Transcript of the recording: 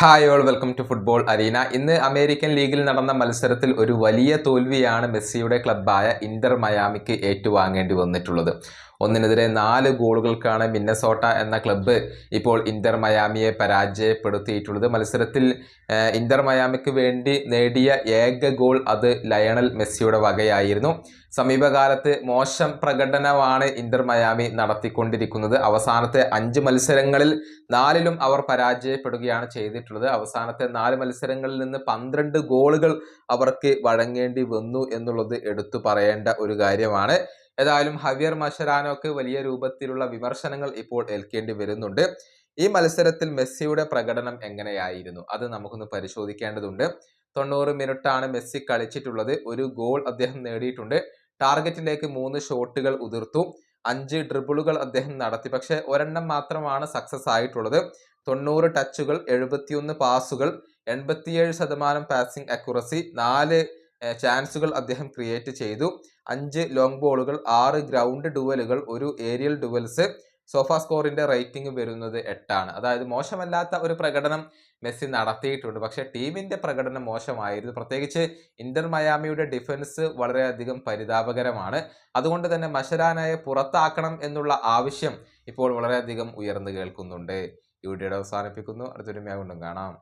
Hi all welcome to football arena ഇന്ന് American ലീഗിൽ നടന്ന മത്സരത്തിൽ ഒരു വലിയ തോൽവിയാണ് മെസ്സിയുടെ ക്ലബ്ബായ ഇന്റർ മയാമിക്ക് ഏറ്റുവാങ്ങേണ്ടി വന്നിട്ടുള്ളത്. ഒന്നിനെതിരെ നാല് ഗോളുകൾക്കാണ് മിന്നസോട്ട എന്ന ക്ലബ്ബ് ഇപ്പോൾ ഇന്റർ മയാമിയെ പരാജയപ്പെടുത്തിയിട്ടുള്ളത്. മത്സരത്തിൽ ഇന്റർ മയാമിക്ക് വേണ്ടി നേടിയ ഏക ഗോൾ അത് ലയണൽ മെസ്സിയുടെ വകയായിരുന്നു. സമീപകാലത്ത് മോശം പ്രകടനമാണ് ഇന്റർ മയാമി നടത്തിക്കൊണ്ടിരിക്കുന്നത്. അവസാനത്തെ അഞ്ച് മത്സരങ്ങളിൽ നാലിലും അവർ പരാജയപ്പെടുകയാണ് ചെയ്തിട്ടുള്ളത്. അവസാനത്തെ നാല് മത്സരങ്ങളിൽ നിന്ന് പന്ത്രണ്ട് ഗോളുകൾ അവർക്ക് വഴങ്ങേണ്ടി വന്നു എന്നുള്ളത് എടുത്തു പറയേണ്ട ഒരു കാര്യമാണ്. ഏതായാലും ഹവിയർ മഷരാനോക്ക് വലിയ രൂപത്തിലുള്ള വിമർശനങ്ങൾ ഇപ്പോൾ ഏൽക്കേണ്ടി വരുന്നുണ്ട്. ഈ മത്സരത്തിൽ മെസ്സിയുടെ പ്രകടനം എങ്ങനെയായിരുന്നു? അത് നമുക്കൊന്ന് പരിശോധിക്കേണ്ടതുണ്ട്. തൊണ്ണൂറ് മിനിറ്റാണ് മെസ്സി കളിച്ചിട്ടുള്ളത്. ഒരു ഗോൾ അദ്ദേഹം നേടിയിട്ടുണ്ട്. ടാർഗറ്റിലേക്ക് മൂന്ന് ഷോട്ടുകൾ ഉതിർത്തു. അഞ്ച് ഡ്രിബിളുകൾ അദ്ദേഹം നടത്തി. പക്ഷെ ഒരെണ്ണം മാത്രമാണ് സക്സസ് ആയിട്ടുള്ളത്. തൊണ്ണൂറ് ടച്ചുകൾ എഴുപത്തിയൊന്ന് പാസുകൾ എൺപത്തിയേഴ് ശതമാനം പാസിംഗ് അക്യുറസി നാല് ചാൻസുകൾ അദ്ദേഹം ക്രിയേറ്റ് ചെയ്തു. അഞ്ച് ലോങ് ബോളുകൾ ആറ് ഗ്രൗണ്ട് ഡുവലുകൾ ഒരു ഏരിയൽ ഡുവൽസ് സോഫ സ്കോറിന്റെ റേറ്റിംഗ് വരുന്നത് എട്ടാണ്. അതായത് മോശമല്ലാത്ത ഒരു പ്രകടനം മെസ്സി നടത്തിയിട്ടുണ്ട്. പക്ഷേ ടീമിന്റെ പ്രകടനം മോശമായിരുന്നു. പ്രത്യേകിച്ച് ഇന്റർ മയാമിയുടെ ഡിഫൻസ് വളരെയധികം പരിതാപകരമാണ്. അതുകൊണ്ട് തന്നെ മഷരാനയെ പുറത്താക്കണം എന്നുള്ള ആവശ്യം ഇപ്പോൾ വളരെയധികം ഉയർന്നു കേൾക്കുന്നുണ്ട്. ഈ വീഡിയോയുടെ അവസാനിപ്പിക്കുന്നു. അടുത്തൊരുമയാകൊണ്ടും കാണാം.